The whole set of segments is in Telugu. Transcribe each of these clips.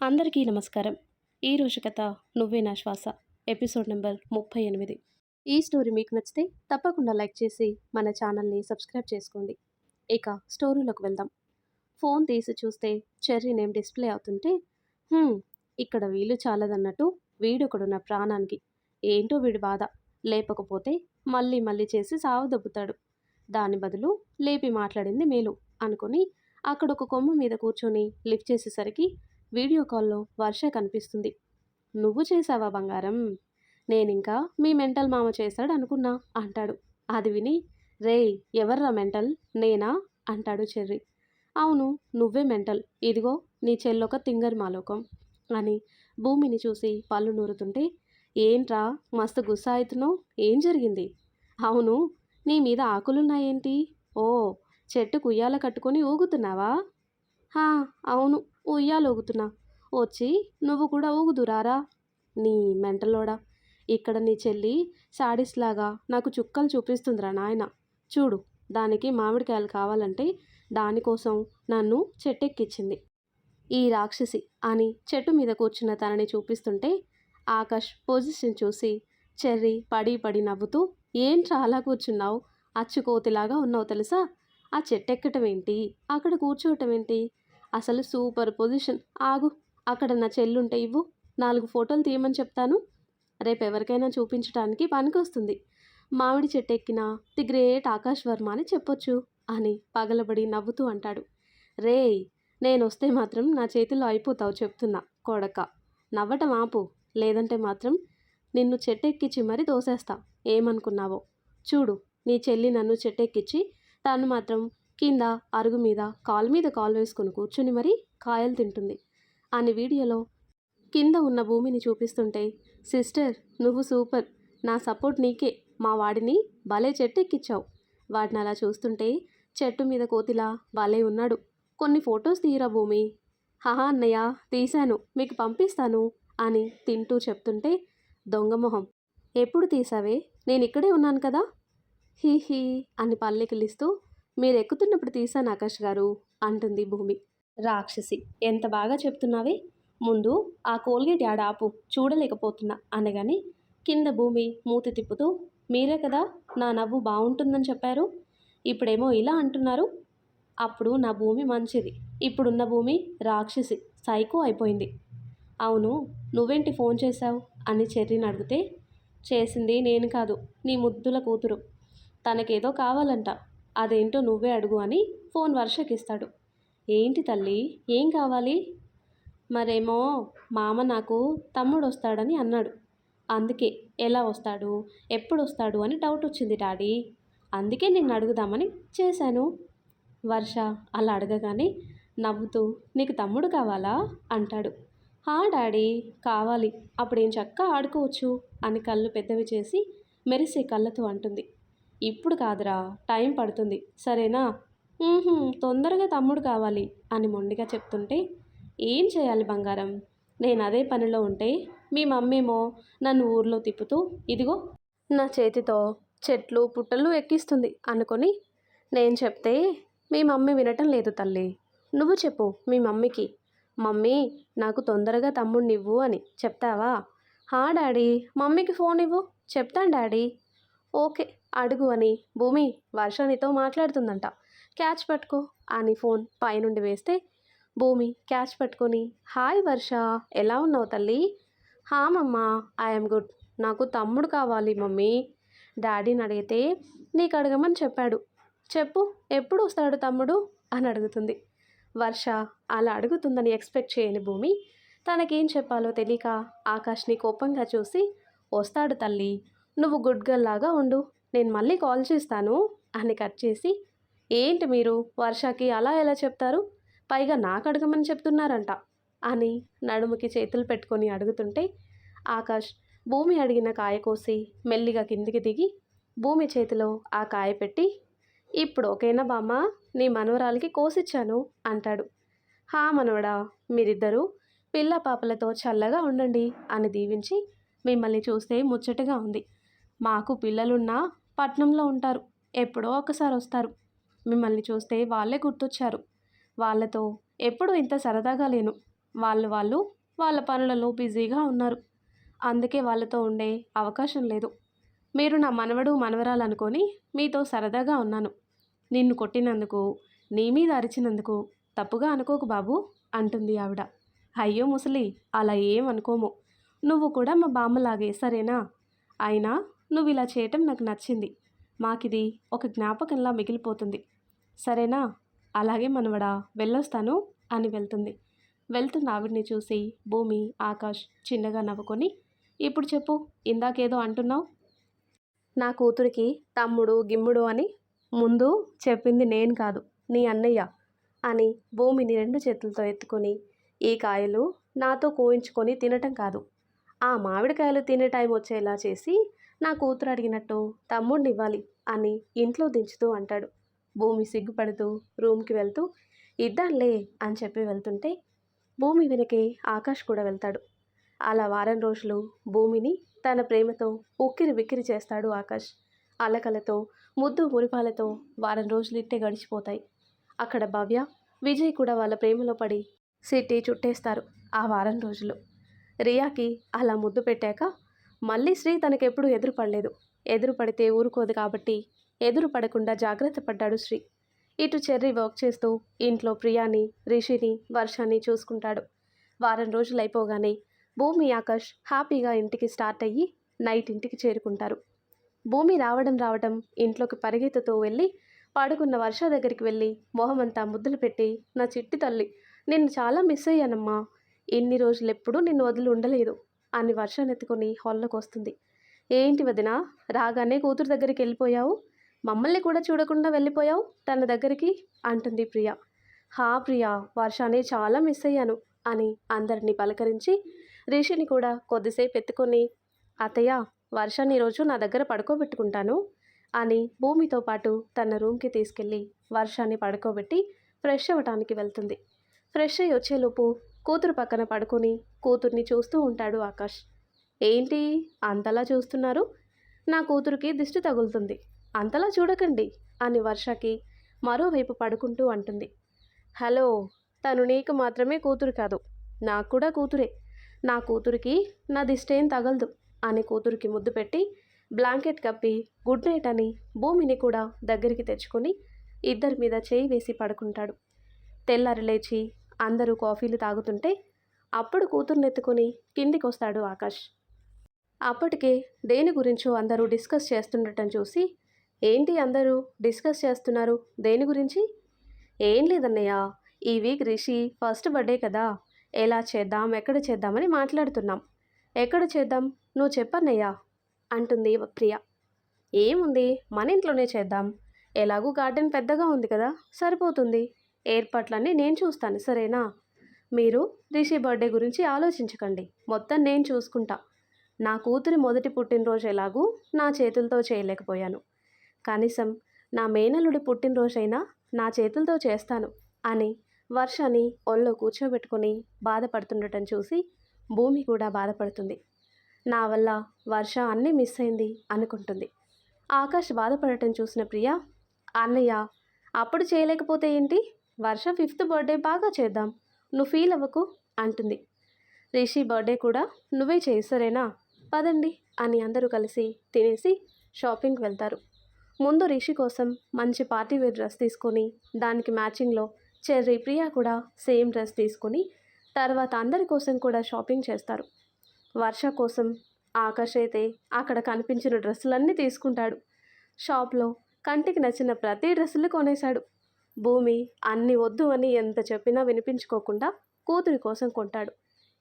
అందరికీ నమస్కారం. ఈరోజు కథ నువ్వే నా శ్వాస ఎపిసోడ్ నెంబర్ ముప్పై ఎనిమిది. ఈ స్టోరీ మీకు నచ్చితే తప్పకుండా లైక్ చేసి మన ఛానల్ని సబ్స్క్రైబ్ చేసుకోండి. ఇక స్టోరీలోకి వెళ్దాం. ఫోన్ తీసి చూస్తే చెర్రీ నేమ్ డిస్ప్లే అవుతుంటే ఇక్కడ వీలు చాలదన్నట్టు వీడొకడున్న ప్రాణానికి ఏంటో వీడి బాధ. లేపకపోతే మళ్ళీ మళ్ళీ చేసి సావదొబ్బుతాడు. దాని బదులు లేపి మాట్లాడింది మేలు అనుకుని అక్కడ ఒక కొమ్మ మీద కూర్చొని లిఫ్ట్ చేసేసరికి వీడియో కాల్లో వర్ష కనిపిస్తుంది. నువ్వు చేసావా బంగారం? నేనింకా మీ మెంటల్ మామ చేశాడు అనుకున్నా అంటాడు. అది విని రేయ్ ఎవర్రా మెంటల్? నేనా? అంటాడు చెర్రి. అవును నువ్వే మెంటల్. ఇదిగో నీ చెల్లొక తింగర్ మాలోకం అని భూమిని చూసి పళ్ళు నూరుతుంటే ఏంట్రా మస్తు గుస్సా అవుతున్నావు ఏం జరిగింది? అవును నీ మీద ఆకులున్నాయేంటి? ఓ చెట్టు కుయ్యాల కట్టుకొని ఊగుతున్నావా? హా అవును ఉయ్యాలూగుతున్నా. వచ్చి నువ్వు కూడా ఊగుదురారా? నీ మెంటలోడా? ఇక్కడ నీ చెల్లి సాడీస్లాగా నాకు చుక్కలు చూపిస్తుందిరా నాయన. చూడు దానికి మామిడికాయలు కావాలంటే దానికోసం నన్ను చెట్టెక్కిచ్చింది. ఈ రాక్షసి అని చెట్టు మీద కూర్చున్న తనని చూపిస్తుంటే ఆకాష్ పొజిషన్ చూసి చెర్రి పడి పడి నవ్వుతూ ఏంట్రా అలా కూర్చున్నావు? అచ్చుకోతిలాగా ఉన్నావు తెలుసా? ఆ చెట్టెక్కటం ఏంటి అక్కడ కూర్చోవటం ఏంటి అసలు సూపర్ పొజిషన్. ఆగు అక్కడ నా చెల్లుంటే ఇవ్వు. నాలుగు ఫోటోలు తీయమని చెప్తాను. రేపు ఎవరికైనా చూపించడానికి పనికొస్తుంది. మామిడి చెట్టు ఎక్కిన ది గ్రేట్ ఆకాష్ వర్మ అని చెప్పొచ్చు అని పగలబడి నవ్వుతూ అంటాడు. రేయ్ నేను వస్తే మాత్రం నా చేతిలో అయిపోతావు చెప్తున్నా కొడక. నవ్వటం ఆపు లేదంటే మాత్రం నిన్ను చెట్టెక్కించి మరీ దోసేస్తా ఏమనుకున్నావో? చూడు నీ చెల్లి నన్ను చెట్టెక్కించి తను మాత్రం కింద అరుగు మీద కాలు మీద కాలు వేసుకుని కూర్చుని మరీ కాయలు తింటుంది. అని వీడియోలో కింద ఉన్న భూమిని చూపిస్తుంటే సిస్టర్ నువ్వు సూపర్. నా సపోర్ట్ నీకే. మా వాడిని భలే చెట్టు ఎక్కిచ్చావు వాడిని అలా చూస్తుంటే చెట్టు మీద కోతిలా భలే ఉన్నాడు. కొన్ని ఫొటోస్ తీయరా భూమి. హహా అన్నయ్య తీశాను. మీకు పంపిస్తాను. అని తింటూ చెప్తుంటే దొంగమొహం ఎప్పుడు తీసావే? నేను ఇక్కడే ఉన్నాను కదా. హీ హీ అని పల్లెకిలిస్తూ మీరు ఎక్కుతున్నప్పుడు తీసాను ఆకాష్ గారు అంటుంది భూమి. రాక్షసి ఎంత బాగా చెప్తున్నావే? ముందు ఆ కోల్గేట్ యాడ ఆపు చూడలేకపోతున్నా అనగానే కింద భూమి మూతి తిప్పుతూ మీరే కదా నా నవ్వు బాగుంటుందని చెప్పారు? ఇప్పుడేమో ఇలా అంటున్నారు? అప్పుడు నా భూమి మంచిది. ఇప్పుడున్న భూమి రాక్షసి సైకో అయిపోయింది. అవును నువ్వేంటి ఫోన్ చేశావు? అని చెర్రిని అడిగితే చేసింది నేను కాదు నీ ముద్దుల కూతురు. తనకేదో కావాలంట. అదేంటో నువ్వే అడుగు అని ఫోన్ వర్షకిస్తాడు. ఏంటి తల్లి? ఏం కావాలి? మరేమో మామ నాకు తమ్ముడు వస్తాడని అన్నాడు. అందుకే ఎలా వస్తాడు? ఎప్పుడు వస్తాడు అని డౌట్ వచ్చింది డాడీ. అందుకే నిన్ను అడుగుదామని చేశాను. వర్ష అలా అడగగానే నవ్వుతూ నీకు తమ్ముడు కావాలా? అంటాడు. హా డాడీ కావాలి. అప్పుడేం చక్క ఆడుకోవచ్చు అని కళ్ళు పెద్దవి చేసి మెరిసే కళ్ళతో అంటుంది. ఇప్పుడు కాదురా టైం పడుతుంది. సరేనా? తొందరగా తమ్ముడు కావాలి అని మొండిగా చెప్తుంటే ఏం చేయాలి బంగారం? నేను అదే పనిలో ఉంటే మీ మమ్మీమో నన్ను ఊర్లో తిప్పుతూ ఇదిగో నా చేతితో చెట్లు పుట్టలు ఎక్కిస్తుంది అనుకొని నేను చెప్తే మీ మమ్మీ వినటం లేదు తల్లి. నువ్వు చెప్పు మీ మమ్మీకి. మమ్మీ నాకు తొందరగా తమ్ముడిని ఇవ్వు అని చెప్తావా? హా డాడీ మమ్మీకి ఫోన్ ఇవ్వు. చెప్తాను డాడీ. ఓకే అడుగు అని. భూమి వర్షానితో మాట్లాడుతుందంట. క్యాచ్ పట్టుకో అని ఫోన్ పైనుండి వేస్తే భూమి క్యాచ్ పట్టుకొని హాయ్ వర్ష ఎలా ఉన్నావు తల్లి? హా మమ్మ ఐఎమ్ గుడ్. నాకు తమ్ముడు కావాలి మమ్మీ. డాడీని అడిగితే నీకు అడగమని చెప్పాడు. చెప్పు ఎప్పుడు వస్తాడు తమ్ముడు? అని అడుగుతుంది. వర్ష అలా అడుగుతుందని ఎక్స్పెక్ట్ చేయని భూమి తనకేం చెప్పాలో తెలియక ఆకాష్ని కోపంగా చూసి వస్తాడు తల్లి నువ్వు గుడ్ గర్ల్ లాగా ఉండు. నేను మళ్ళీ కాల్ చేస్తాను అని కట్ చేసి ఏంటి మీరు? వర్షకి అలా ఎలా చెప్తారు? పైగా నాకు అడగమని చెప్తున్నారంట అని నడుముకి చేతులు పెట్టుకొని అడుగుతుంటే ఆకాష్ భూమి అడిగిన కాయ కోసి మెల్లిగా కిందికి దిగి భూమి చేతిలో ఆ కాయ పెట్టి ఇప్పుడు ఓకేనా బామ్మ? నీ మనవరాలకి కోసిచ్చాను అంటాడు. హా మనవడా మీరిద్దరూ పిల్ల పాపలతో చల్లగా ఉండండి అని దీవించి మిమ్మల్ని చూస్తే ముచ్చటగా ఉంది. మాకు పిల్లలున్నా పట్నంలో ఉంటారు. ఎప్పుడో ఒకసారి వస్తారు. మిమ్మల్ని చూస్తే వాళ్ళే గుర్తొచ్చారు. వాళ్ళతో ఎప్పుడు ఇంత సరదాగా లేను. వాళ్ళు వాళ్ళు వాళ్ళ పనులలో బిజీగా ఉన్నారు. అందుకే వాళ్ళతో ఉండే అవకాశం లేదు. మీరు నా మనవడు మనవరాలనుకొని మీతో సరదాగా ఉన్నాను. నిన్ను కొట్టినందుకు నీ మీద అరిచినందుకు తప్పుగా అనుకోకు బాబు అంటుంది ఆవిడ. అయ్యో ముసలి అలా ఏం అనుకోము నువ్వు కూడా మా బామ్మలాగే సరేనా? అయినా నువ్వు ఇలా చేయటం నాకు నచ్చింది. మాకిది ఒక జ్ఞాపకంలా మిగిలిపోతుంది. సరేనా? అలాగే మనవడా వెళ్ళొస్తాను అని వెళ్తుంది. వెళ్తున్న ఆవిడ్ని చూసి భూమి ఆకాష్ చిన్నగా నవ్వుకొని ఇప్పుడు చెప్పు ఇందాకేదో అంటున్నావు? నా కూతురికి తమ్ముడు గిమ్ముడు అని ముందు చెప్పింది నేను కాదు నీ అన్నయ్య అని భూమిని రెండు చేతులతో ఎత్తుకొని ఈ కాయలు నాతో కోయించుకొని తినటం కాదు. ఆ మామిడికాయలు తినే టైం వచ్చేలా చేసి నా కూతురు అడిగినట్టు తమ్ముడిని ఇవ్వాలి అని ఇంట్లో దించుతూ అంటాడు. భూమి సిగ్గుపడుతూ రూమ్కి వెళ్తూ ఇద్దాంలే అని చెప్పి వెళ్తుంటే భూమి వెనకే ఆకాష్ కూడా వెళ్తాడు. అలా వారం రోజులు భూమిని తన ప్రేమతో ఉక్కిరి బిక్కిరి చేస్తాడు ఆకాష్. అలకలతో ముద్దు మురిపాలతో వారం రోజులు ఇట్టే గడిచిపోతాయి. అక్కడ భవ్య విజయ్ కూడా వాళ్ళ ప్రేమలో పడి సిటీ చుట్టేస్తారు ఆ వారం రోజులు. రియాకి అలా ముద్దు పెట్టాక మళ్ళీ శ్రీ తనకెప్పుడు ఎదురు పడలేదు ఎదురు పడితే ఊరుకోదు కాబట్టి ఎదురు పడకుండా జాగ్రత్త పడ్డాడు శ్రీ. ఇటు చెర్రీ వర్క్ చేస్తూ ఇంట్లో ప్రియాని రిషిని వర్షాన్ని చూసుకుంటాడు. వారం రోజులు అయిపోగానే భూమి ఆకాష్ హ్యాపీగా ఇంటికి స్టార్ట్ అయ్యి నైట్ ఇంటికి చేరుకుంటారు. భూమి రావడం రావడం ఇంట్లోకి పరిగెత్తుతూ వెళ్ళి పడుకున్న వర్ష దగ్గరికి వెళ్ళి మొహమంతా ముద్దులు పెట్టి నా చిట్టి తల్లి నిన్ను చాలా మిస్ అయ్యానమ్మా. ఇన్ని రోజులు ఎప్పుడూ నిన్ను వదిలి ఉండలేదు. అని వర్షాన్ని ఎత్తుకొని హాల్లోకి వస్తుంది. ఏంటి వదిన రాగానే కూతురు దగ్గరికి వెళ్ళిపోయావు? మమ్మల్ని కూడా చూడకుండా వెళ్ళిపోయావు తన దగ్గరికి? అంటుంది ప్రియ. హా ప్రియా వర్షాన్ని చాలా మిస్ అయ్యాను అని అందరినీ పలకరించి రిషిని కూడా కొద్దిసేపు ఎత్తుకొని అతయ్య వర్షాన్ని ఈరోజు నా దగ్గర పడుకోబెట్టుకుంటాను అని భూమితో పాటు తన రూమ్కి తీసుకెళ్ళి వర్షాన్ని పడుకోబెట్టి ఫ్రెష్ అవ్వటానికి వెళ్తుంది. ఫ్రెష్ అయ్యి వచ్చేలోపు కూతురు పక్కన పడుకొని కూతుర్ని చూస్తూ ఉంటాడు ఆకాష్. ఏంటి? అంతలా చూస్తున్నారు? నా కూతురికి దిష్టి తగులుతుంది. అంతలా చూడకండి అని వర్షకి మరోవైపు పడుకుంటూ అంటుంది. హలో తను నీకు మాత్రమే కూతురు కాదు. నాకు కూడా కూతురే. నా కూతురికి నా దిష్టేం తగలదు అని కూతురికి ముద్దు పెట్టి బ్లాంకెట్ కప్పి గుడ్ నైట్ అని భూమిని కూడా దగ్గరికి తెచ్చుకొని ఇద్దరి మీద చేయి వేసి పడుకుంటాడు. తెల్లారి లేచి అందరూ కాఫీలు తాగుతుంటే అప్పుడు కూతుర్నెత్తుకొని కిందికి వస్తాడు ఆకాష్. అప్పటికే దేని గురించో అందరూ డిస్కస్ చేస్తుండటం చూసి ఏంటి అందరూ డిస్కస్ చేస్తున్నారు దేని గురించి? ఏం లేదన్నయ్య ఈ వీక్ రిషి ఫస్ట్ బర్త్డే కదా ఎలా చేద్దాం ఎక్కడ చేద్దామని మాట్లాడుతున్నాం. ఎక్కడ చేద్దాం నువ్వు చెప్పన్నయ్యా అంటుంది ప్రియ. ఏముంది మన ఇంట్లోనే చేద్దాం. ఎలాగూ గార్డెన్ పెద్దగా ఉంది కదా సరిపోతుంది. ఏర్పాట్లన్నీ నేను చూస్తాను సరేనా? మీరు రిషి బర్త్డే గురించి ఆలోచించకండి మొత్తం నేను చూసుకుంటా. నా కూతురి మొదటి పుట్టినరోజు ఎలాగూ నా చేతులతో చేయలేకపోయాను. కనీసం నా మేనల్లుడి పుట్టినరోజైనా నా చేతులతో చేస్తాను అని వర్షని ఒళ్ళో కూర్చోబెట్టుకొని బాధపడుతుండటం చూసి భూమి కూడా బాధపడుతుంది. నా వల్ల వర్ష అన్నీ మిస్ అయింది అనుకుంటుంది. ఆకాష్ బాధపడటం చూసిన ప్రియ అన్నయ్య అప్పుడు చేయలేకపోతే ఏంటి? వర్ష ఫిఫ్త్ బర్త్డే బాగా చేద్దాం. నువ్వు ఫీల్ అవ్వకు అంటుంది. రిషి బర్త్డే కూడా నువ్వే చేయి సరేనా? పదండి అని అందరూ కలిసి తినేసి షాపింగ్కి వెళ్తారు. ముందు రిషి కోసం మంచి పార్టీ వేర్ డ్రెస్ తీసుకొని దానికి మ్యాచింగ్లో చెర్రీ ప్రియా కూడా సేమ్ డ్రెస్ తీసుకొని తర్వాత అందరి కోసం కూడా షాపింగ్ చేస్తారు. వర్ష కోసం ఆకాష్ అయితే అక్కడ కనిపించిన డ్రెస్సులన్నీ తీసుకుంటాడు. షాప్లో కంటికి నచ్చిన ప్రతి డ్రెస్సులు కొనేశాడు. భూమి అన్ని వద్దు అని ఎంత చెప్పినా వినిపించుకోకుండా కూతురి కోసం కొంటాడు.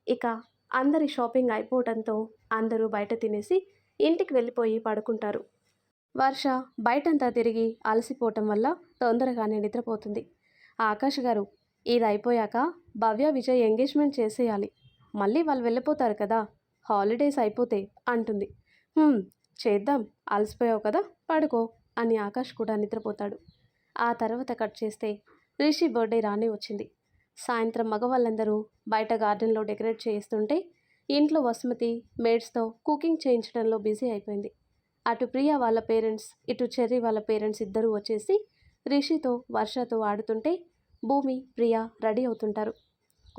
ఇక అందరి షాపింగ్ అయిపోవడంతో అందరూ బయట తినేసి ఇంటికి వెళ్ళిపోయి పడుకుంటారు. వర్ష బయటంతా తిరిగి అలసిపోవటం వల్ల తొందరగానే నిద్రపోతుంది. ఆకాష్ గారు ఇది అయిపోయాక భవ్య విజయ్ ఎంగేజ్మెంట్ చేసేయాలి. మళ్ళీ వాళ్ళు వెళ్ళిపోతారు కదా హాలిడేస్ అయిపోతే అంటుంది. చేద్దాం అలసిపోయావు కదా పడుకో అని ఆకాష్ కూడా నిద్రపోతాడు. ఆ తర్వాత కట్ చేస్తే రిషి బర్త్డే రానే వచ్చింది. సాయంత్రం మగవాళ్ళందరూ బయట గార్డెన్లో డెకరేట్ చేస్తుంటే ఇంట్లో వసుమతి మేడ్స్తో కుకింగ్ చేయించడంలో బిజీ అయిపోయింది. అటు ప్రియ వాళ్ళ పేరెంట్స్ ఇటు చెర్రీ వాళ్ళ పేరెంట్స్ ఇద్దరూ వచ్చేసి రిషితో వర్షతో ఆడుతుంటే భూమి ప్రియా రెడీ అవుతుంటారు.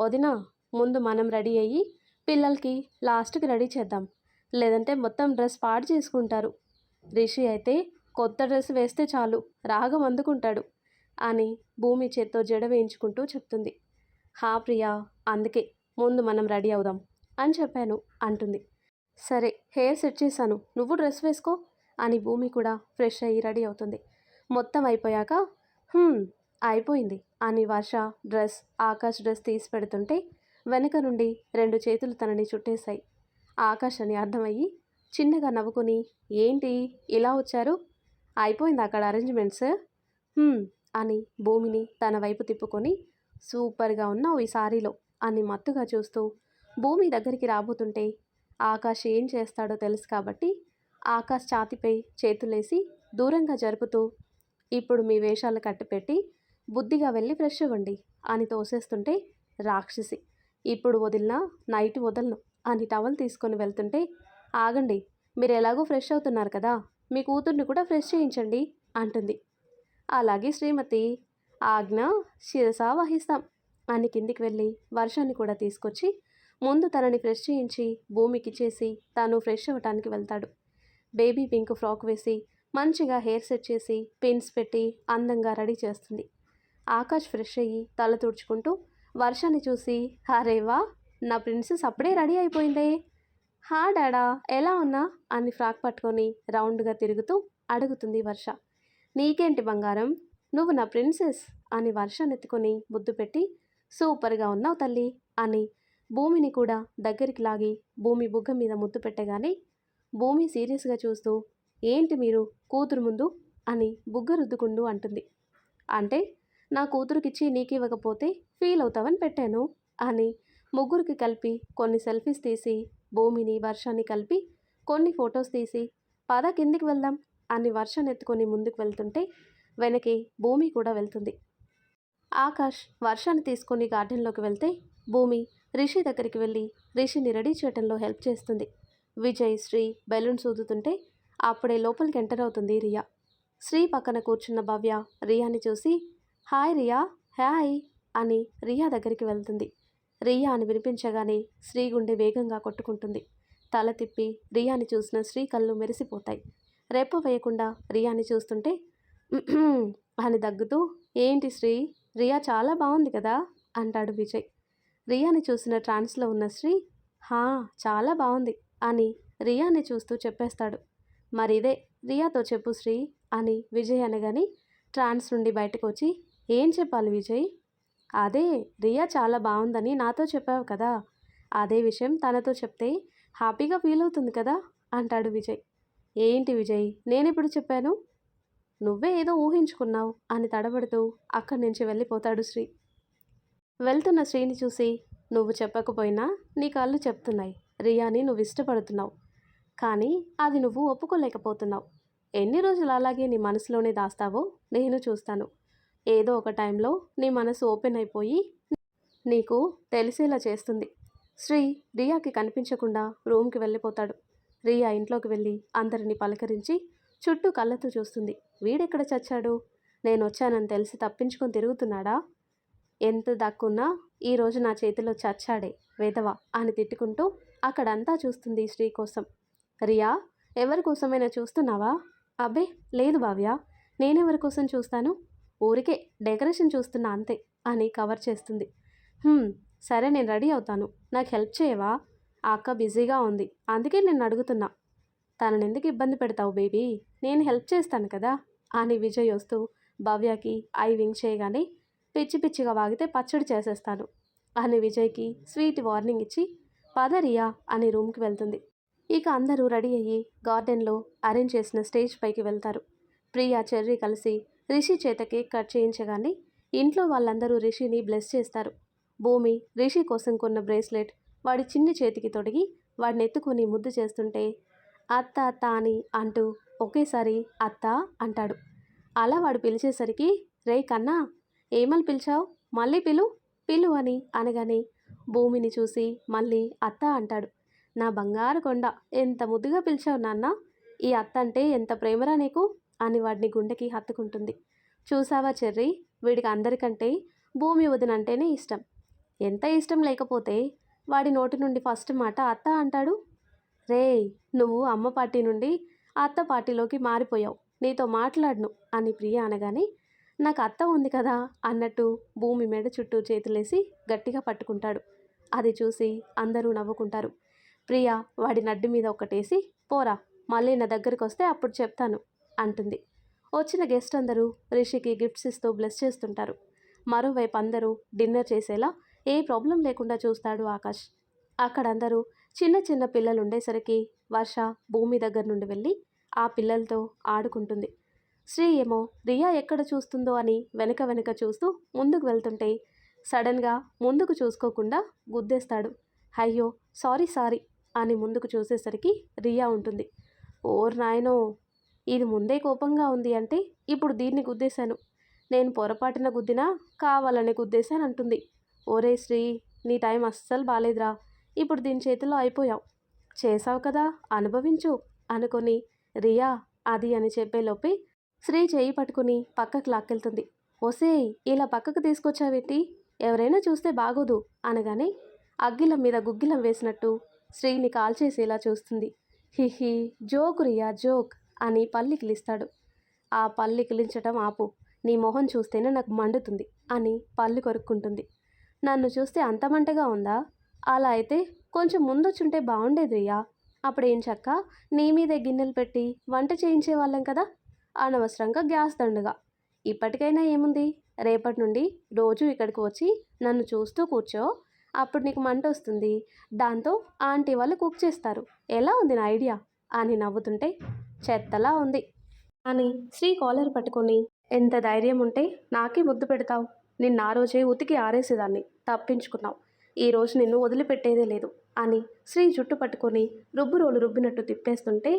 వదినా ముందు మనం రెడీ అయ్యి పిల్లలకి లాస్ట్కి రెడీ చేద్దాం. లేదంటే మొత్తం డ్రెస్ పాడు చేసుకుంటారు. రిషి అయితే కొత్త డ్రెస్ వేస్తే చాలు రాగం అందుకుంటాడు అని భూమి చేత్తో జడ వేయించుకుంటూ చెప్తుంది. హా ప్రియా అందుకే ముందు మనం రెడీ అవుదాం అని చెప్పాను అంటుంది. సరే హెయిర్ సెట్ చేశాను నువ్వు డ్రెస్ వేసుకో అని భూమి కూడా ఫ్రెష్ అయ్యి రెడీ అవుతుంది. మొత్తం అయిపోయాక అయిపోయింది అని వర్ష డ్రెస్ ఆకాష్ డ్రెస్ తీసి పెడుతుంటే వెనక నుండి రెండు చేతులు తనని చుట్టేశాయి. ఆకాష్ అని అర్థమయ్యి చిన్నగా నవ్వుకుని ఏంటి ఇలా వచ్చారు? అయిపోయింది అక్కడ అరేంజ్మెంట్స్ అని భూమిని తన వైపు తిప్పుకొని సూపర్గా ఉన్నావు ఈ సారీలో అని మత్తుగా చూస్తూ భూమి దగ్గరికి రాబోతుంటే ఆకాష్ ఏం చేస్తాడో తెలుసు కాబట్టి ఆకాష్ ఛాతిపై చేతులేసి దూరంగా జరుపుతూ ఇప్పుడు మీ వేషాలు కట్టిపెట్టి బుద్ధిగా వెళ్ళి ఫ్రెష్ అవ్వండి అని తోసేస్తుంటే రాక్షసి ఇప్పుడు వదిలినా నైట్ వదలను అని టవల్ తీసుకొని వెళ్తుంటే ఆగండి మీరు ఎలాగో ఫ్రెష్ అవుతున్నారు కదా మీ కూతుర్ని కూడా ఫ్రెష్ చేయించండి అంటుంది. అలాగే శ్రీమతి ఆజ్ఞ శిరసా వహిస్తాం. అని కిందికి వెళ్ళి వర్షాన్ని కూడా తీసుకొచ్చి ముందు తనని ఫ్రెష్ చేయించి భూమికి చేసి తాను ఫ్రెష్ అవ్వటానికి వెళ్తాడు. బేబీ పింక్ ఫ్రాక్ వేసి మంచిగా హెయిర్ సెట్ చేసి పిన్స్ పెట్టి అందంగా రెడీ చేస్తుంది. ఆకాష్ ఫ్రెష్ అయ్యి తల తుడుచుకుంటూ వర్షాన్ని చూసి హరేవా నా ప్రిన్సెస్ అప్పుడే రెడీ అయిపోయిందే! హా డాడా ఎలా ఉన్నా? అని ఫ్రాక్ పట్టుకొని రౌండ్గా తిరుగుతూ అడుగుతుంది వర్ష. నీకేంటి బంగారం? నువ్వు నా ప్రిన్సెస్ అని వర్షాన్నెత్తుకొని ముద్దు పెట్టి సూపర్గా ఉన్నావు తల్లి అని భూమిని కూడా దగ్గరికి లాగి భూమి బుగ్గ మీద ముద్దు పెట్టగానే భూమి సీరియస్గా చూస్తూ ఏంటి మీరు కూతురు ముందు? అని బుగ్గ రుద్దుకుండు అంటుంది. అంటే నా కూతురుకిచ్చి నీకు ఇవ్వకపోతే ఫీల్ అవుతావని పెట్టాను అని ముగ్గురికి కలిపి కొన్ని సెల్ఫీస్ తీసి భూమిని వర్షాన్ని కలిపి కొన్ని ఫొటోస్ తీసి పద కిందికి వెళ్దాం అని వర్షాన్ని ఎత్తుకొని ముందుకు వెళ్తుంటే వెనకే భూమి కూడా వెళ్తుంది. ఆకాష్ వర్షాన్ని తీసుకొని గార్డెన్లోకి వెళ్తే భూమి రిషి దగ్గరికి వెళ్ళి రిషిని రెడీ చేయడంలో హెల్ప్ చేస్తుంది. విజయ్ శ్రీ బెలూన్స్ సూదుతుంటే అప్పుడే లోపలికి ఎంటర్ అవుతుంది రియా. శ్రీ పక్కన కూర్చున్న భవ్య రియాని చూసి హాయ్ రియా హాయ్ అని రియా దగ్గరికి వెళ్తుంది. రియా అని వినిపించగానే శ్రీ గుండె వేగంగా కొట్టుకుంటుంది. తల తిప్పి రియాని చూసిన శ్రీ కళ్ళు మెరిసిపోతాయి. రెప్ప వేయకుండా రియాని చూస్తుంటే అని దగ్గుతూ ఏంటి శ్రీ? రియా చాలా బాగుంది కదా? అంటాడు విజయ్. రియాని చూసిన ట్రాన్స్లో ఉన్న శ్రీ హా చాలా బాగుంది అని రియాని చూస్తూ చెప్పేస్తాడు. మరి ఇదే రియాతో చెప్పు శ్రీ అని విజయ్ అనగాని ట్రాన్స్ నుండి బయటకు వచ్చి ఏం చెప్పాలి విజయ్? అదే రియా చాలా బాగుందని నాతో చెప్పావు కదా. అదే విషయం తనతో చెప్తే హ్యాపీగా ఫీల్ అవుతుంది కదా అంటాడు విజయ్. ఏంటి విజయ్? నేనెప్పుడు చెప్పాను? నువ్వే ఏదో ఊహించుకున్నావు అని తడబడుతూ అక్కడి నుంచి వెళ్ళిపోతాడు శ్రీ. వెళ్తున్న శ్రీని చూసి నువ్వు చెప్పకపోయినా నీ కళ్ళు చెప్తున్నాయి. రియాని నువ్వు ఇష్టపడుతున్నావు. కానీ అది నువ్వు ఒప్పుకోలేకపోతున్నావు. ఎన్ని రోజులు అలాగే నీ మనసులోనే దాస్తావో నేను చూస్తాను. ఏదో ఒక టైంలో నీ మనసు ఓపెన్ అయిపోయి నీకు తెలిసేలా చేస్తుంది. శ్రీ రియాకి కనిపించకుండా రూమ్కి వెళ్ళిపోతాడు. రియా ఇంట్లోకి వెళ్ళి అందరిని పలకరించి చుట్టూ కళ్ళతో చూస్తుంది. వీడెక్కడ చచ్చాడు? నేను వచ్చానని తెలిసి తప్పించుకొని తిరుగుతున్నాడా? ఎంత దక్కున్నా ఈరోజు నా చేతిలో చచ్చాడే వేదవా అని తిట్టుకుంటూ అక్కడంతా చూస్తుంది శ్రీ కోసం. రియా ఎవరి కోసమైనా చూస్తున్నావా? అబ్బే లేదు భావ్య. నేనెవరి కోసం చూస్తాను? ఊరికే డెకరేషన్ చూస్తున్నా అంతే అని కవర్ చేస్తుంది. సరే నేను రెడీ అవుతాను. నాకు హెల్ప్ చేయవా? ఆ అక్క బిజీగా ఉంది. అందుకే నేను అడుగుతున్నా. తనని ఎందుకు ఇబ్బంది పెడతావు బేబీ? నేను హెల్ప్ చేస్తాను కదా? అని విజయ్ వస్తూ భవ్యకి ఐ వింగ్ చేయగానే పిచ్చి పిచ్చిగా వాగితే పచ్చడి చేసేస్తాను అని విజయ్కి స్వీట్ వార్నింగ్ ఇచ్చి పదరియా అని రూమ్కి వెళ్తుంది. ఇక అందరూ రెడీ అయ్యి గార్డెన్లో అరేంజ్ చేసిన స్టేజ్ పైకి వెళ్తారు. ప్రియా చెర్రీ కలిసి రిషి చేత కేక్ కట్ చేయించగానే ఇంట్లో వాళ్ళందరూ రిషిని బ్లెస్ చేస్తారు. భూమి రిషి కోసం కొన్న బ్రేస్లెట్ వాడి చిన్ని చేతికి తొడిగి వాడిని ఎత్తుకొని ముద్దు చేస్తుంటే అత్త అత్త అని అంటూ ఒకేసారి అత్త అంటాడు. అలా వాడు పిలిచేసరికి రే కన్నా ఏమని పిలిచావు? మళ్ళీ పిలు పిలు అని అనగానే భూమిని చూసి మళ్ళీ అత్త అంటాడు. నా బంగారు కొండ ఎంత ముద్దుగా పిలిచావు నాన్న? ఈ అత్త అంటే ఎంత ప్రేమరా నీకు? అని వాడిని గుండెకి హత్తుకుంటుంది. చూసావా చెర్రీ? వీడికి అందరికంటే భూమి వదినంటేనే ఇష్టం. ఎంత ఇష్టం లేకపోతే వాడి నోటి నుండి ఫస్ట్ మాట అత్త అంటాడు? రేయ్ నువ్వు అమ్మ పార్టీ నుండి అత్త పార్టీలోకి మారిపోయావు. నీతో మాట్లాడను అని ప్రియ అనగానే నాకు అత్త ఉంది కదా అన్నట్టు భూమి మెడ చుట్టూ చేతులేసి గట్టిగా పట్టుకుంటాడు. అది చూసి అందరూ నవ్వుకుంటారు. ప్రియ వాడి నడ్డి మీద ఒకటేసి పోరా మళ్ళీ నా దగ్గరికి వస్తే అప్పుడు చెప్తాను. అంటుంది. వచ్చిన గెస్ట్ అందరూ రిషికి గిఫ్ట్స్ ఇస్తూ బ్లెస్ చేస్తుంటారు. మరోవైపు అందరూ డిన్నర్ చేసేలా ఏ ప్రాబ్లం లేకుండా చూస్తాడు ఆకాష్. అక్కడందరూ చిన్న చిన్న పిల్లలు ఉండేసరికి వర్ష భూమి దగ్గర నుండి వెళ్ళి ఆ పిల్లలతో ఆడుకుంటుంది. శ్రీ ఏమో రియా ఎక్కడ చూస్తుందో అని వెనక వెనక చూస్తూ ముందుకు వెళ్తుంటే సడన్గా ముందుకు చూసుకోకుండా గుద్దేస్తాడు. అయ్యో సారీ సారీ అని ముందుకు చూసేసరికి రియా ఉంటుంది. ఓర్ నాయనో ఇది ముందే కోపంగా ఉంది అంటే ఇప్పుడు దీన్ని గుద్దేశాను. నేను పొరపాటున గుద్దినా కావాలని గుద్దేశాను అంటుంది. ఓరే శ్రీ నీ టైం అస్సలు బాలేదురా. ఇప్పుడు దీని చేతిలో అయిపోయావు. చేసావు కదా అనుభవించు అనుకొని. రియా అది అని చెప్పేలోపే శ్రీ చేయి పట్టుకుని పక్కకు లాక్కెళ్తుంది. ఒసే ఇలా పక్కకు తీసుకొచ్చావేంటి? ఎవరైనా చూస్తే బాగోదు అనగానే అగ్గిలం మీద గుగ్గిలం వేసినట్టు శ్రీని కాల్చేసేలా చూస్తుంది. హిహి జోక్ రియా జోక్. అని పల్లికిలిస్తాడు. ఆ పల్లికిలించటం ఆపు. నీ మొహం చూస్తేనే నాకు మండుతుంది అని పళ్ళు కొరుక్కుంటుంది. నన్ను చూస్తే అంత మంటగా ఉందా? అలా అయితే కొంచెం ముందొచ్చుంటే బాగుండేది రియా అప్పుడేం చక్క? నీ మీదే గిన్నెలు పెట్టి వంట చేయించే వాళ్ళం కదా? అనవసరంగా గ్యాస్ దండగా. ఇప్పటికైనా ఏముంది? రేపటి నుండి రోజు ఇక్కడికి వచ్చి నన్ను చూస్తూ కూర్చో. అప్పుడు నీకు మంట వస్తుంది దాంతో ఆంటీ వాళ్ళు కుక్ చేస్తారు. ఎలా ఉంది నా ఐడియా? అని నవ్వుతుంటే చెత్తలా ఉంది. అని శ్రీ కాలర్ పట్టుకొని ఎంత ధైర్యం ఉంటే నాకే ముద్దు పెడతావు. నిన్న ఆ రోజే ఉతికి ఆరేసేదాన్ని. తప్పించుకున్నావు. ఈ రోజు నిన్ను వదిలిపెట్టేదే లేదు. అని శ్రీ జుట్టు పట్టుకొని రుబ్బు రోలు రుబ్బినట్టు తిప్పేస్తుంటే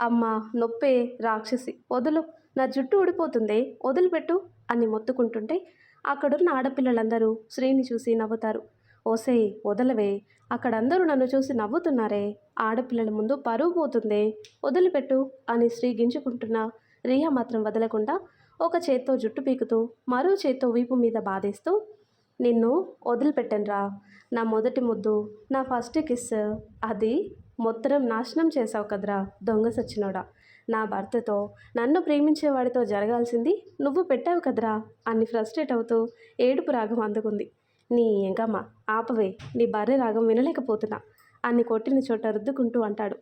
అమ్మ నొప్పే రాక్షసి. వదులు నా జుట్టు ఊడిపోతుందే వదిలిపెట్టు అని మొత్తుకుంటుంటే అక్కడున్న ఆడపిల్లలందరూ శ్రీని చూసి నవ్వుతారు. ఓసే వదలవే. అక్కడందరూ నన్ను చూసి నవ్వుతున్నారే. ఆడపిల్లల ముందు పరువు పోతుందే. వదిలిపెట్టు అని శ్రీ గింజుకుంటున్న రియా మాత్రం వదలకుండా ఒక చేత్తో జుట్టు పీకుతూ మరో చేత్తో వీపు మీద బాధేస్తూ నిన్ను వదిలిపెట్టనురా. నా మొదటి ముద్దు నా ఫస్ట్ కిస్. అది మొత్తం నాశనం చేసావు కదరా దొంగ సచ్చినోడా. నా భర్తతో నన్ను ప్రేమించేవాడితో జరగాల్సింది నువ్వు పెట్టావు కదరా అని ఫ్రస్ట్రేట్ అవుతూ ఏడుపు రాగం అందుకుంది. నీ ఎంకమ్మ ఆపవే నీ బర్రె రాగం వినలేకపోతున్నా. అన్ని కొట్టిన చోట రుద్దుకుంటూ అంటాడు.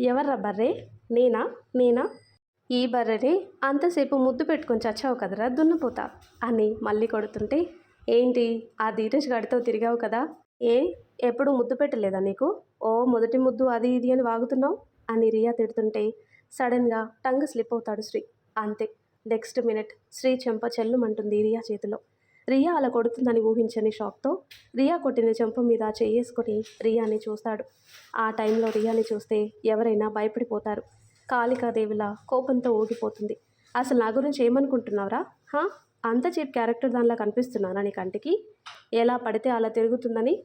ఎవర్రా బర్రే? నేనా? నేనా? ఈ బర్రెని అంతసేపు ముద్దు పెట్టుకొని చచ్చావు కదరా దున్నపోతా అని మళ్ళీ కొడుతుంటే ఏంటి? ఆ ధీరజ్ గడితో తిరిగావు కదా? ఏ? ఎప్పుడు ముద్దు పెట్టలేదా నీకు? ఓ మొదటి ముద్దు అది ఇది అని వాగుతున్నావు? అని రియా తిడుతుంటే సడన్గా టంగ్ స్లిప్ అవుతాడు శ్రీ. అంతే నెక్స్ట్ మినిట్ శ్రీ చెంప చెల్లుమంటుంది రియా చేతిలో. రియా అలా కొడుతుందని ఊహించని షాక్తో రియా కొట్టిన చెంప మీద చేసుకొని రియాని చూస్తాడు. ఆ టైంలో రియాని చూస్తే ఎవరైనా భయపడిపోతారు. కాళికాదేవిలా కోపంతో ఊగిపోతుంది. అసలు నా గురించి ఏమనుకుంటున్నావురా? హా? అంత చీప్ క్యారెక్టర్ దానిలా కనిపిస్తున్నానా నీ కంటికి? ఎలా పడితే అలా తిరుగుతుందని?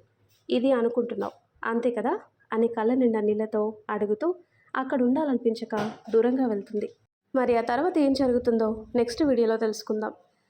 ఇది అనుకుంటున్నావు. అంతే కదా? అని కళ్ళ నిండా నీళ్ళతో అడుగుతూ అక్కడ ఉండాలనిపించక దూరంగా వెళ్తుంది. మరి ఆ తర్వాత ఏం జరుగుతుందో నెక్స్ట్ వీడియోలో తెలుసుకుందాం.